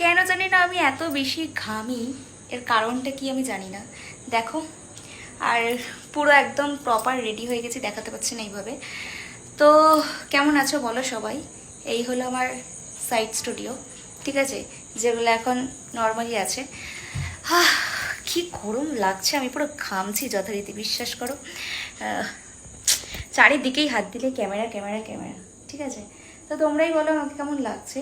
কেন জানি না আমি এত বেশি ঘামি, এর কারণটা কি আমি জানি না। দেখো, আর পুরো একদম প্রপার রেডি হয়ে গেছি, দেখাতে পাচ্ছি না এইভাবে। তো কেমন আছো বলো সবাই? এই হলো আমার সাইড স্টুডিও ঠিক আছে? যেগুলো এখন নর্মালি আছে। কি গরম লাগছে, আমি পুরো ঘামছি যথারীতি, বিশ্বাস করো। চারিদিকেই হাত দিলে ক্যামেরা ক্যামেরা ক্যামেরা, ঠিক আছে? তো তোমরাই বলো আমাকে কেমন লাগছে।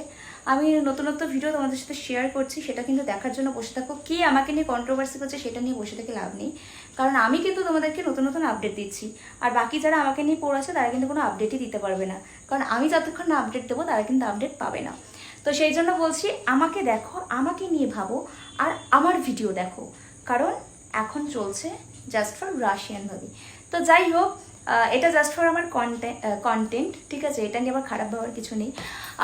আমি নতুন ভিডিও তোমাদের সাথে শেয়ার করছি, সেটা কিন্তু দেখার জন্য বসে থাকো। কে আমাকে নিয়ে কন্ট্রোভার্সি করছে, সেটা নিয়ে বসে থেকে লাভ নেই। কারণ আমি কিন্তু তোমাদেরকে নতুন নতুন আপডেট দিচ্ছি। আর বাকি যারা আমাকে নিয়ে পড়েছে তারা কিন্তু কোনো আপডেটই দিতে পারবে না। কারণ আমি যতক্ষণ না আপডেট দেবো, তারা কিন্তু আপডেট পাবে না। তো সেই জন্য বলছি, আমাকে দেখো, আমাকে নিয়ে ভাবো, আর আমার ভিডিও দেখো। কারণ এখন চলছে জাস্ট ফর রাশিয়ান ভাবি তো যাই হোক এটা জাস্ট ফর আমার কন্টেন্ট ঠিক আছে? এটা নিয়ে আমার খারাপ ভাবার কিছু নেই।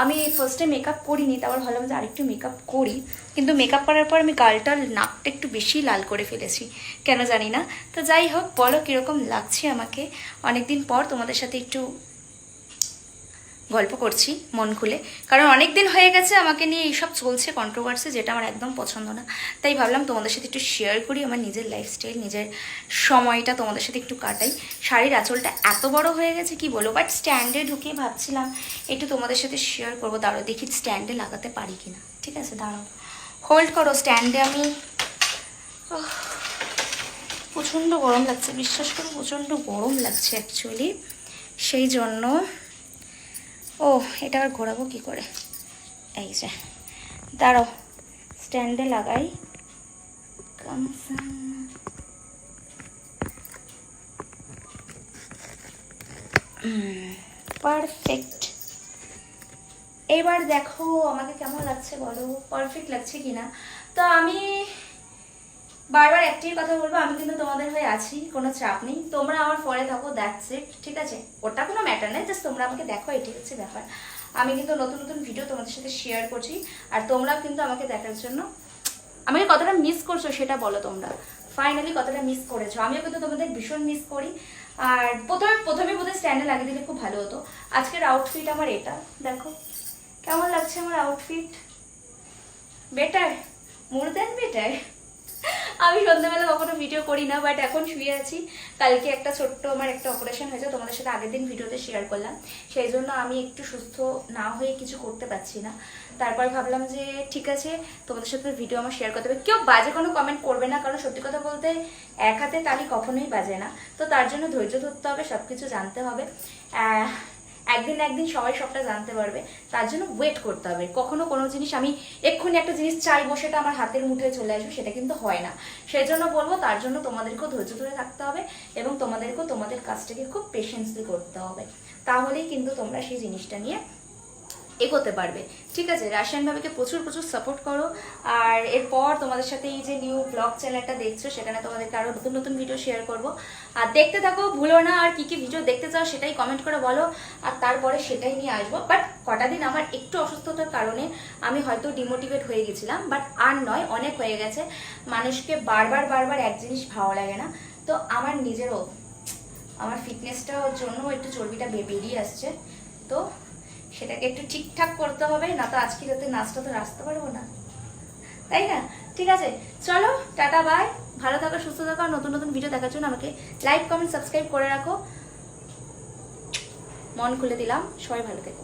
আমি ফার্স্টে মেকআপ করিনি, তারপর ভাবলাম যে আরেকটু মেকআপ করি। কিন্তু মেকআপ করার পর আমি গালটার নাকটা একটু বেশি লাল করে ফেলেছি। কেন জানি না? তো যাই হোক, বলো কীরকম লাগছে আমাকে? অনেকদিন পর তোমাদের সাথে একটু গল্প করছি, মন খুলে। কারণ অনেক দিন হয়ে গেছে আমাকে নিয়ে এইসব চলছে কন্ট্রোভার্সি যেটা আমার একদম পছন্দ না। তাই ভাবলাম তোমাদের সাথে একটু শেয়ার করি আমার নিজের লাইফস্টাইল নিজের সময়টা তোমাদের সাথে একটু কাটাই। শাড়ির আঁচলটা এত বড় হয়ে গেছে, কি বলো বাট স্ট্যান্ডে ঢুকে ভাবছিলাম, একটু তোমাদের সাথে শেয়ার করব। দাঁড়ো দেখি স্ট্যান্ডে লাগাতে পারি কি না ঠিক আছে, দাঁড়াও। হোল্ড করো স্ট্যান্ডে আমি। প্রচণ্ড গরম লাগছে, বিশ্বাস করো প্রচণ্ড গরম লাগছে অ্যাকচুয়ালি সেই জন্য ও, এটা আর ঘোরাবো কি করে? এই যে, দাঁড়াও স্ট্যান্ডে লাগাই। পারফেক্ট এবার দেখো, আমাকে কেমন লাগছে বলো? পারফেক্ট লাগছে কিনা? তো আমি বারবার একটাই কথা বলব, আমি কিন্তু তোমাদের হয়ে আছি, কোনো চাপ নেই। তোমরা আমার পরে থাকো দ্যাটস ইট ঠিক আছে? ওটা কোনো ম্যাটার নেই জাস্ট তোমরা আমাকে দেখো এটাই হচ্ছে ব্যাপার। আমি কিন্তু নতুন নতুন ভিডিও তোমাদের সাথে শেয়ার করছি, আর তোমরাও কিন্তু আমাকে দেখার জন্য আমাকে কতটা মিস করছ সেটা বলো তোমরা। ফাইনালি কতটা মিস করেছ? আমিও কিন্তু তোমাদের ভীষণ মিস করি। আর প্রথমে প্রথমে বোধহয় স্ট্যান্ডে লাগিয়ে দিলে খুব ভালো হতো। আজকের আউটফিট আমার এটা, দেখো। কেমন লাগছে আমার outfit better more than better আমি সন্ধ্যাবেলা কখনো ভিডিও করি না বাট এখন শুয়ে আছি। কালকে একটা ছোট্ট আমার একটা অপারেশন হয়েছে, তোমাদের সাথে আগের দিন ভিডিওতে শেয়ার করলাম। সেই জন্য আমি একটু সুস্থ না হয়ে কিছু করতে পারছি না। তারপর ভাবলাম যে ঠিক আছে, তোমাদের সাথে ভিডিও আমার শেয়ার করতে হবে। কেউ বাজে কোনো কমেন্ট করবে না, কারণ সত্যি কথা বলতে এক হাতে তালি কখনোই বাজে না। তো তার জন্য ধৈর্য ধরতে হবে সব কিছু জানতে হবে। একদিন একদিন সবাই সবটা জানতে পারবে। তার জন্য ওয়েট করতে হবে। কখনো কোনো জিনিস আমি এক্ষুনি একটা জিনিস চাইব, সেটা আমার হাতের মুঠে চলে আসবে, সেটা কিন্তু হয় না। সেই জন্য বলব, তার জন্য তোমাদেরকেও ধৈর্য ধরে থাকতে হবে এবং তোমাদেরকেও তোমাদের কাজটাকে খুব পেশেন্সলি করতে হবে। তাহলেই কিন্তু তোমরা সেই জিনিসটা নিয়ে এগোতে পারবে। ঠিক আছে, রাশিয়ান ভাবিকে প্রচুর প্রচুর সাপোর্ট করো। আর এরপর তোমাদের সাথে এই যে নিউ ব্লগ চ্যানেলটা দেখছ, সেখানে তোমাদেরকে আরও নতুন নতুন ভিডিও শেয়ার করব। আর দেখতে থাকো, ভুলো না আর কি কি ভিডিও দেখতে চাও সেটাই কমেন্ট করে বলো। আর তারপরে সেটাই নিয়ে আসব। বাট কটা দিন আমার একটু অসুস্থতার কারণে আমি হয়তো ডিমোটিভেট হয়ে গেছিলাম বাট আর নয়, অনেক হয়ে গেছে। মানুষকে বারবার বারবার এক জিনিস ভালো লাগে না। তো আমার নিজেরও, আমার ফিটনেসটার জন্য একটু চর্বিটা বেরিয়ে আসছে। তো সেটাকে একটু ঠিকঠাক করতে হবে, না তো আজকে রাতে নাচটা তো আসতে পারব না। তাই না? ঠিক আছে, চলো, টাটা বাই ভালো থাকো, সুস্থ থাকো নতুন নতুন ভিডিও দেখার জন্য আমাকে লাইক কমেন্ট সাবস্ক্রাইব করে রাখো। মন খুলে দিলাম, সবাই ভালো থেকো।